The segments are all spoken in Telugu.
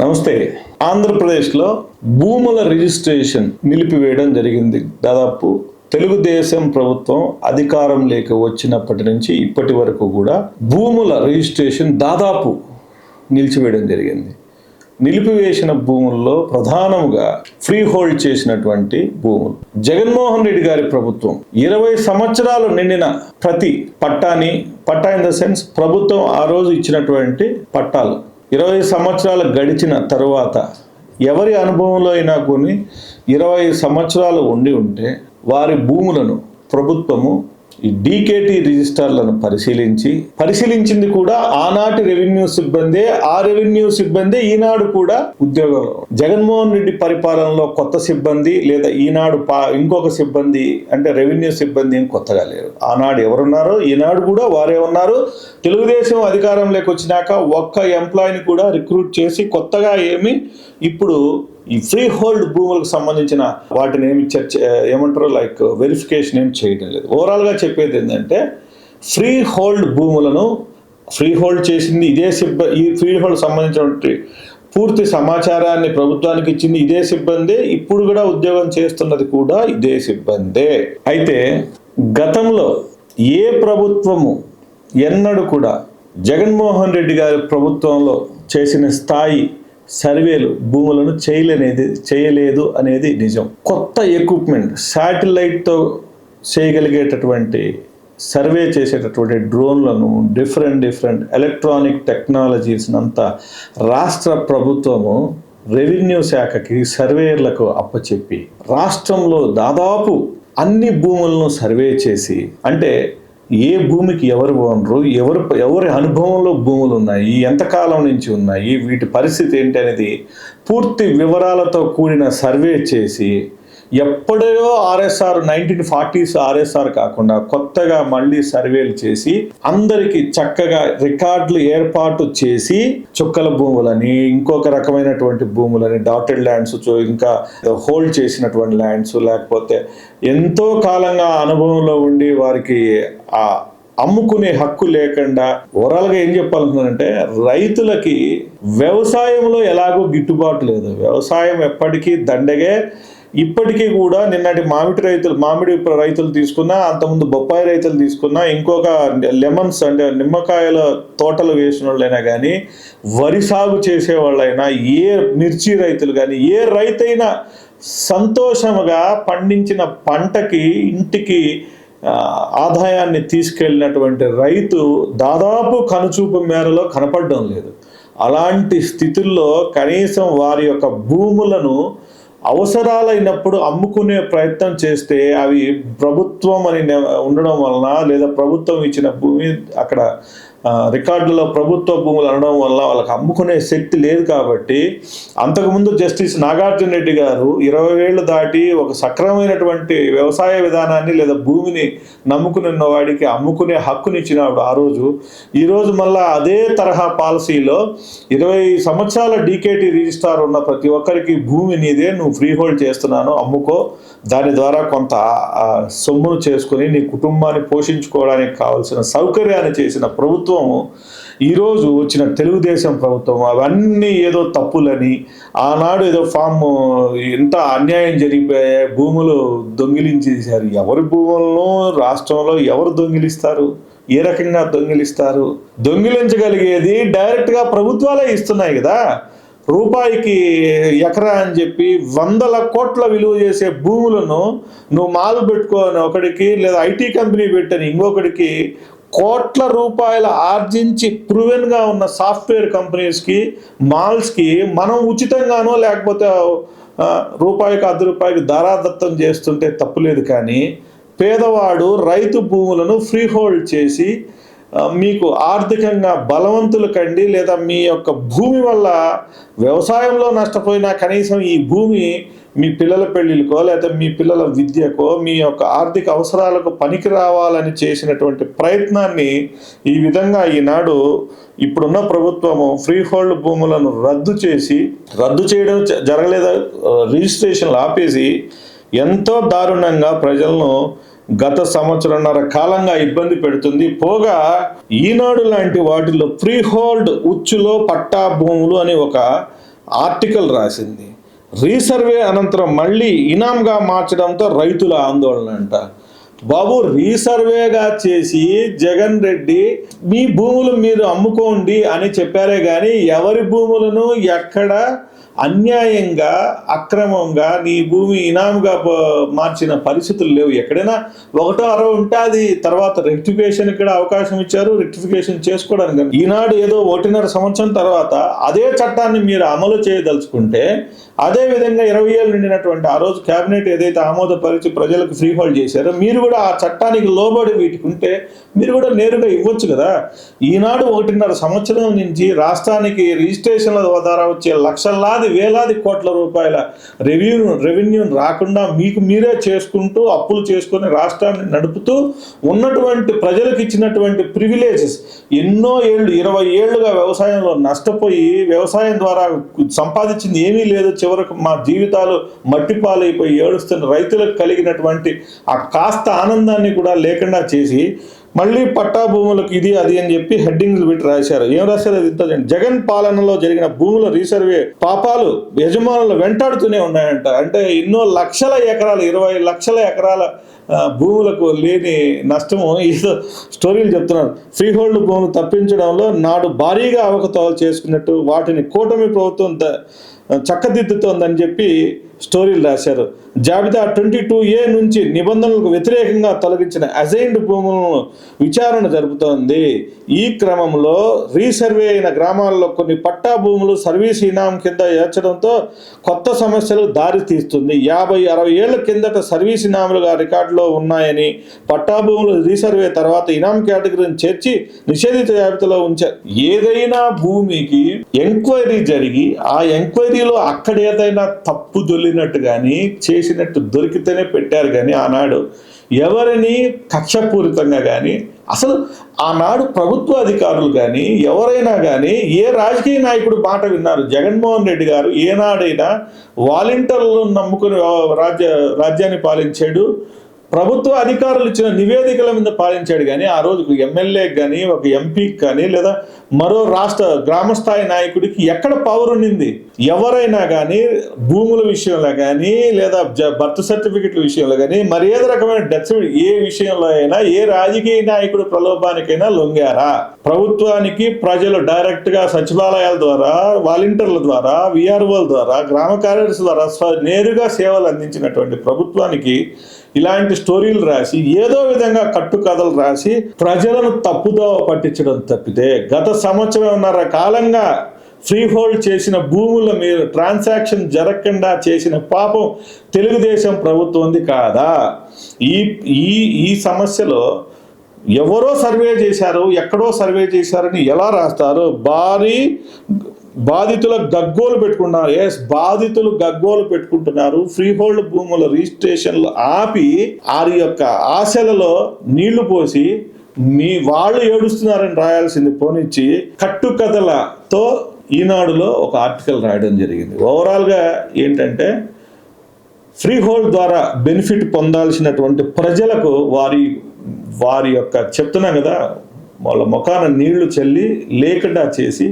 నమస్తే. ఆంధ్రప్రదేశ్లో భూముల రిజిస్ట్రేషన్ నిలిపివేయడం జరిగింది. దాదాపు తెలుగుదేశం ప్రభుత్వం అధికారం లేక వచ్చినప్పటి నుంచి ఇప్పటి వరకు కూడా భూముల రిజిస్ట్రేషన్ దాదాపు నిలిచివేయడం జరిగింది. నిలిపివేసిన భూముల్లో ప్రధానముగా ఫ్రీ హోల్డ్ చేసినటువంటి భూములు. జగన్మోహన్ రెడ్డి గారి ప్రభుత్వం ఇరవై సంవత్సరాలు నిండిన ప్రతి పట్టాని పట్టా ఇన్ ద సెన్స్ ప్రభుత్వం ఆ రోజు ఇచ్చినటువంటి పట్టాలు ఇరవై సంవత్సరాలు గడిచిన తరువాత ఎవరి అనుభవంలో అయినా కొన్ని ఇరవై సంవత్సరాలు ఉండి ఉంటే వారి భూములను ప్రభుత్వము ఈ డీకేటీ రిజిస్టర్లను పరిశీలించి పరిశీలించింది కూడా ఆనాటి రెవెన్యూ సిబ్బందే ఆ రెవెన్యూ సిబ్బందే ఈనాడు కూడా ఉద్యోగంలో జగన్మోహన్ రెడ్డి పరిపాలనలో కొత్త సిబ్బంది లేదా ఈనాడు పా ఇంకొక సిబ్బంది అంటే రెవెన్యూ సిబ్బంది ఏం కొత్తగా లేరు. ఆనాడు ఎవరున్నారో ఈనాడు కూడా వారే ఉన్నారు. తెలుగుదేశం అధికారంలోకి వచ్చినాక ఒక్క ఎంప్లాయీని కూడా రిక్రూట్ చేసి కొత్తగా ఏమి ఇప్పుడు ఈ ఫ్రీ హోల్డ్ భూములకు సంబంధించిన వాటిని ఏమి చర్చ ఏమంటారు? లైక్ వెరిఫికేషన్ ఏం చేయడం లేదు. ఓవరాల్గా చెప్పేది ఏంటంటే ఫ్రీ హోల్డ్ భూములను ఫ్రీ హోల్డ్ చేసింది ఇదే సిబ్బంది ఈ ఫ్రీ హోల్డ్ సంబంధించినటువంటి పూర్తి సమాచారాన్ని ప్రభుత్వానికి ఇచ్చింది ఇదే సిబ్బందే. ఇప్పుడు కూడా ఉద్యోగం చేస్తున్నది కూడా ఇదే సిబ్బందే. అయితే గతంలో ఏ ప్రభుత్వము ఎన్నడూ కూడా జగన్మోహన్ రెడ్డి గారి ప్రభుత్వంలో చేసిన స్థాయి సర్వేలు భూములను చేయలేనేది చేయలేదు అనేది నిజం. కొత్త ఎక్విప్మెంట్ శాటిలైట్తో చేయగలిగేటటువంటి సర్వే చేసేటటువంటి డ్రోన్లను డిఫరెంట్ డిఫరెంట్ ఎలక్ట్రానిక్ టెక్నాలజీస్ అంతా రాష్ట్ర ప్రభుత్వము రెవెన్యూ శాఖకి సర్వేయర్లకు అప్పచెప్పి రాష్ట్రంలో దాదాపు అన్ని భూములను సర్వే చేసి అంటే ఏ భూమికి ఎవరు ఓనరు ఎవరు ఎవరి అనుభవంలో భూములు ఉన్నాయి ఎంతకాలం నుంచి ఉన్నాయి వీటి పరిస్థితి ఏంటి అనేది పూర్తి వివరాలతో కూడిన సర్వే చేసి ఎప్పుడో ఆర్ఎస్ఆర్ నైన్టీన్ ఫార్టీస్ ఆర్ఎస్ఆర్ కాకుండా కొత్తగా మళ్ళీ సర్వేలు చేసి అందరికీ చక్కగా రికార్డులు ఏర్పాటు చేసి చుక్కల భూములని ఇంకొక రకమైనటువంటి భూములని డాటెడ్ ల్యాండ్స్ ఇంకా హోల్డ్ చేసినటువంటి ల్యాండ్స్ లేకపోతే ఎంతో కాలంగా అనుభవంలో ఉండి వారికి ఆ అమ్ముకునే హక్కు లేకుండా ఓవరాల్గా ఏం చెప్పాలనుకున్నానంటే రైతులకి వ్యవసాయంలో ఎలాగో గిట్టుబాటు లేదు. వ్యవసాయం ఎప్పటికీ దండగే. ఇప్పటికీ కూడా నిన్నటి మామిడి రైతులు మామిడి రైతులు తీసుకున్నా అంతకుముందు బొప్పాయి రైతులు తీసుకున్నా ఇంకొక లెమన్స్ అంటే నిమ్మకాయల తోటలు వేసిన వాళ్ళైనా కానీ వరి సాగు చేసే వాళ్ళైనా ఏ మిర్చి రైతులు కానీ ఏ రైతైనా సంతోషముగా పండించిన పంటకి ఇంటికి ఆదాయాన్ని తీసుకెళ్ళినటువంటి రైతు దాదాపు కనుచూపు మేరలో కనపడడం లేదు. అలాంటి స్థితుల్లో కనీసం వారి యొక్క భూములను అవసరాలైనప్పుడు అమ్ముకునే ప్రయత్నం చేస్తే అవి ప్రభుత్వం అని నె- ఉండడం వలన లేదా ప్రభుత్వం ఇచ్చిన భూమి అక్కడ రికార్డులో ప్రభుత్వ భూములు అనడం వల్ల వాళ్ళకి అమ్ముకునే శక్తి లేదు కాబట్టి అంతకుముందు జస్టిస్ నాగార్జున రెడ్డి గారు ఇరవై ఏళ్ళు దాటి ఒక సక్రమైనటువంటి వ్యవసాయ విధానాన్ని లేదా భూమిని నమ్ముకుని వాడికి అమ్ముకునే హక్కునిచ్చినప్పుడు ఆ రోజు. ఈరోజు మళ్ళా అదే తరహా పాలసీలో ఇరవై సంవత్సరాల డీకేటీ రిజిస్టార్ ఉన్న ప్రతి ఒక్కరికి భూమి నీదే నువ్వు ఫ్రీ హోల్డ్ చేస్తున్నాను అమ్ముకో. దాని ద్వారా కొంత సొమ్మును చేసుకుని నీ కుటుంబాన్ని పోషించుకోవడానికి కావాల్సిన సౌకర్యాన్ని చేసిన ప్రభుత్వం ప్రభుత్వం ఈరోజు వచ్చిన తెలుగుదేశం ప్రభుత్వం అవన్నీ ఏదో తప్పులని ఆనాడు ఏదో ఫామ్ ఎంత అన్యాయం జరిగిపోయే భూములు దొంగిలించేశారు. ఎవరి భూములను రాష్ట్రంలో ఎవరు దొంగిలిస్తారు? ఏ రకంగా దొంగిలిస్తారు? దొంగిలించగలిగేది డైరెక్ట్గా ప్రభుత్వాలే ఇస్తున్నాయి కదా. రూపాయికి ఎకరా అని చెప్పి వందల కోట్ల విలువ చేసే భూములను నువ్వు మాలు పెట్టుకోని ఒకడికి లేదా ఐటీ కంపెనీ పెట్టని ఇంకొకడికి కోట్ల రూపాయల ఆర్జించి ప్రూవెన్గా ఉన్న సాఫ్ట్వేర్ కంపెనీస్కి మాల్స్కి మనం ఉచితంగానో లేకపోతే రూపాయికి అర్ధ రూపాయికి ధారాదత్తం చేస్తుంటే తప్పులేదు కానీ పేదవాడు రైతు భూములను ఫ్రీ హోల్డ్ చేసి మీకు ఆర్థికంగా బలవంతులు కండి లేదా మీ యొక్క భూమి వల్ల వ్యవసాయంలో నష్టపోయినా కనీసం ఈ భూమి మీ పిల్లల పెళ్ళికో లేదా మీ పిల్లల విద్యకో మీ యొక్క ఆర్థిక అవసరాలకు పనికి రావాలని చేసినటువంటి ప్రయత్నాన్ని ఈ విధంగా ఈనాడు ఇప్పుడున్న ప్రభుత్వము ఫ్రీ హోల్డ్ భూములను రద్దు చేసి రద్దు చేయడం జ- రిజిస్ట్రేషన్లు ఆపేసి ఎంతో దారుణంగా ప్రజలను గత సంవత్సరంన్నర కాలంగా ఇబ్బంది పెడుతుంది. పోగా ఈనాడు లాంటి వాటిలో ఫ్రీ హోల్డ్ ఉచ్చులో పట్టా భూములు అని ఒక ఆర్టికల్ రాసింది. రీసర్వే అనంతరం మళ్ళీ ఇనాంగా మార్చడంతో రైతుల ఆందోళన అంట. బాబు రీసర్వేగా చేసి జగన్ రెడ్డి మీ భూములు మీరు అమ్ముకోండి అని చెప్పారే కానీ ఎవరి భూములను ఎక్కడ అన్యాయంగా అక్రమంగా నీ భూమి ఇనాముగా మార్చిన పరిస్థితులు లేవు. ఎక్కడైనా ఒకటో అరవై ఉంటే అది తర్వాత రెక్టిఫికేషన్ ఇక్కడ అవకాశం ఇచ్చారు. రెక్టిఫికేషన్ చేసుకోవడానికి ఈనాడు ఏదో ఒకటిన్నర సంవత్సరం తర్వాత అదే చట్టాన్ని మీరు అమలు చేయదలుచుకుంటే అదే విధంగా ఇరవై ఏళ్ళు నిండినటువంటి ఆ రోజు కేబినెట్ ఏదైతే ఆమోదపరిచి ప్రజలకు ఫ్రీ హోల్డ్ చేశారో మీరు కూడా ఆ చట్టానికి లోబడి వీటికి ఉంటే మీరు కూడా నేరుగా ఇవ్వచ్చు కదా. ఈనాడు ఒకటిన్నర సంవత్సరం నుంచి రాష్ట్రానికి రిజిస్ట్రేషన్ల ద్వారా వచ్చే లక్షలాది వేలాది కోట్ల రూపాయల రెవెన్యూ రెవెన్యూ రాకుండా మీకు మీరే చేసుకుంటూ అప్పులు చేసుకొని రాష్ట్రాన్ని నడుపుతూ ఉన్నటువంటి ప్రజలకు ఇచ్చినటువంటి ప్రివిలేజెస్ ఎన్నో ఏళ్ళు ఇరవై ఏళ్ళుగా వ్యవసాయంలో నష్టపోయి వ్యవసాయం ద్వారా సంపాదించింది ఏమీ లేదు. చివరకు మా జీవితాలు మట్టిపాలైపోయి ఏడుస్తున్న రైతులకు కలిగినటువంటి ఆ కాస్త ఆనందాన్ని కూడా లేకుండా చేసి మళ్ళీ పట్టా భూములకు ఇది అది అని చెప్పి హెడ్డింగ్లు పెట్టి రాశారు. ఏం రాశారు? అది ఇంత జగన్ పాలనలో జరిగిన భూముల రీసర్వే పాపాలు యజమానులు వెంటాడుతూనే ఉన్నాయంట. అంటే ఎన్నో లక్షల ఎకరాలు ఇరవై లక్షల ఎకరాల భూములకు లేని నష్టము. ఏదో స్టోరీలు చెప్తున్నారు. ఫ్రీ హోల్డ్ భూములు తప్పించడంలో నాడు భారీగా అవకతవలు చేసుకున్నట్టు వాటిని కూటమి ప్రభుత్వం చక్కదిద్దుతోందని చెప్పి స్టోరీలు రాశారు. జాబితా ట్వంటీ టూ ఏ నుంచి నిబంధనలకు వ్యతిరేకంగా తొలగించిన అజైన్డ్ భూములను విచారణ జరుపుతోంది. ఈ క్రమంలో రీసర్వే అయిన గ్రామాల్లో కొన్ని పట్టా భూములు సర్వీస్ ఇనాం కింద ఏర్చడంతో కొత్త సమస్యలు దారి తీస్తుంది. యాభై అరవై ఏళ్ళ కిందట సర్వీస్ ఇనాములుగా రికార్డులో ఉన్నాయని పట్టా భూములు రీసర్వే తర్వాత ఇనాం కేటగిరీని చేర్చి నిషేధిత జాబితాలో ఉంచారు. ఏదైనా భూమికి ఎంక్వైరీ జరిగి ఆ ఎంక్వైరీలో అక్కడ ఏదైనా తప్పు దొల్లినట్టు కానీ చేసినట్టు దొరికితేనే పెట్టారు కానీ ఆనాడు ఎవరిని కక్షపూరితంగా కానీ అసలు ఆనాడు ప్రభుత్వ అధికారులు కానీ ఎవరైనా కానీ ఏ రాజకీయ నాయకుడు మాట విన్నారు? జగన్మోహన్ రెడ్డి గారు ఏనాడైనా వాలంటీర్లను నమ్ముకుని రాజ్య రాజ్యాన్ని పాలించాడు ప్రభుత్వ అధికారులు ఇచ్చిన నివేదికల మీద పాలించాడు కానీ ఆ రోజు ఎమ్మెల్యే ఎమ్మెల్యేకి కానీ ఒక ఎంపీకి కానీ లేదా మరో రాష్ట్ర గ్రామస్థాయి నాయకుడికి ఎక్కడ పవర్ ఉండింది? ఎవరైనా కానీ భూముల విషయంలో కానీ లేదా బర్త్ సర్టిఫికెట్ల విషయంలో కానీ మరి ఏదో రకమైన డెత్ ఏ విషయంలో అయినా ఏ రాజకీయ నాయకుడు ప్రలోభానికైనా లొంగారా? ప్రభుత్వానికి ప్రజలు డైరెక్ట్గా సచివాలయాల ద్వారా వాలంటీర్ల ద్వారా విఆర్ఓల ద్వారా గ్రామ కార్యదర్శి ద్వారా నేరుగా సేవలు అందించినటువంటి ప్రభుత్వానికి ఇలాంటి స్టోరీలు రాసి ఏదో విధంగా కట్టుకథలు రాసి ప్రజలను తప్పుదో పట్టించడం తప్పితే గత సంవత్సరంన్నర కాలంగా ఫ్రీ హోల్డ్ చేసిన భూముల మీద ట్రాన్సాక్షన్ జరగకుండా చేసిన పాపం తెలుగుదేశం ప్రభుత్వంది కాదా? ఈ ఈ ఈ సమస్యలో ఎవరో సర్వే చేశారు ఎక్కడో సర్వే చేశారని ఎలా రాస్తారు? భారీ బాధితుల గగ్గోలు పెట్టుకున్నారు ఎస్ బాధితులు గగ్గోలు పెట్టుకుంటున్నారు. ఫ్రీ హోల్డ్ భూముల రిజిస్ట్రేషన్లు ఆపి వారి యొక్క ఆశలలో నీళ్ళు పోసి మీ వాళ్ళు ఏడుస్తున్నారని రాయాల్సింది పోనిచ్చి కట్టుకథలతో ఈనాడులో ఒక ఆర్టికల్ రాయడం జరిగింది. ఓవరాల్గా ఏంటంటే ఫ్రీ హోల్డ్ ద్వారా బెనిఫిట్ పొందాల్సినటువంటి ప్రజలకు వారి వారి యొక్క చెప్తున్నాం కదా వాళ్ళ ముఖాన నీళ్ళు చల్లి లేకుండా చేసి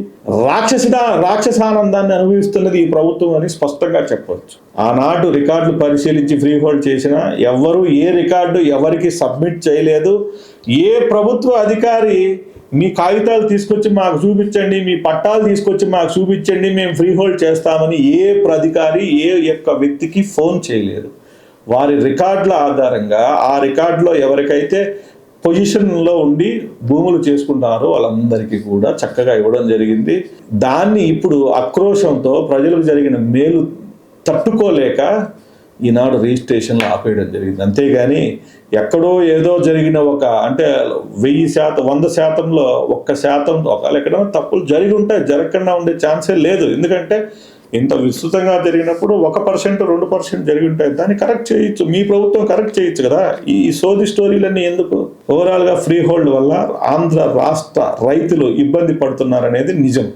రాక్షస రాక్షసానందాన్ని అనుభవిస్తున్నది ఈ ప్రభుత్వం అని స్పష్టంగా చెప్పవచ్చు. ఆనాడు రికార్డులు పరిశీలించి ఫ్రీ హోల్డ్ చేసిన ఎవరు ఏ రికార్డు ఎవరికి సబ్మిట్ చేయలేదు. ఏ ప్రభుత్వ అధికారి మీ కాగితాలు తీసుకొచ్చి మాకు చూపించండి మీ పట్టాలు తీసుకొచ్చి మాకు చూపించండి మేము ఫ్రీ హోల్డ్ చేస్తామని ఏ అధికారి ఏ యొక్క వ్యక్తికి ఫోన్ చేయలేదు. వారి రికార్డుల ఆధారంగా ఆ రికార్డులో ఎవరికైతే పొజిషన్లో ఉండి భూములు చేసుకుంటారు వాళ్ళందరికీ కూడా చక్కగా ఇవ్వడం జరిగింది. దాన్ని ఇప్పుడు ఆక్రోశంతో ప్రజలకు జరిగిన మేలు తట్టుకోలేక ఈనాడు రిజిస్ట్రేషన్లు ఆపేయడం జరిగింది. అంతేగాని ఎక్కడో ఏదో జరిగిన ఒక అంటే వెయ్యి శాతం వంద శాతంలో ఒక్క శాతం ఒకవేళ ఎక్కడైనా తప్పులు జరిగి ఉంటాయి జరగకుండా ఉండే ఛాన్సే లేదు. ఎందుకంటే ఇంత విస్తృతంగా జరిగినప్పుడు ఒక పర్సెంట్ రెండు పర్సెంట్ జరిగి ఉంటాయి దాన్ని కరెక్ట్ చేయొచ్చు. మీ ప్రభుత్వం కరెక్ట్ చేయొచ్చు కదా. ఈ సోది స్టోరీలన్నీ ఎందుకు? ఓవరాల్గా ఫ్రీ హోల్డ్ వల్ల ఆంధ్ర రాష్ట్ర రైతులు ఇబ్బంది పడుతున్నారనేది నిజం.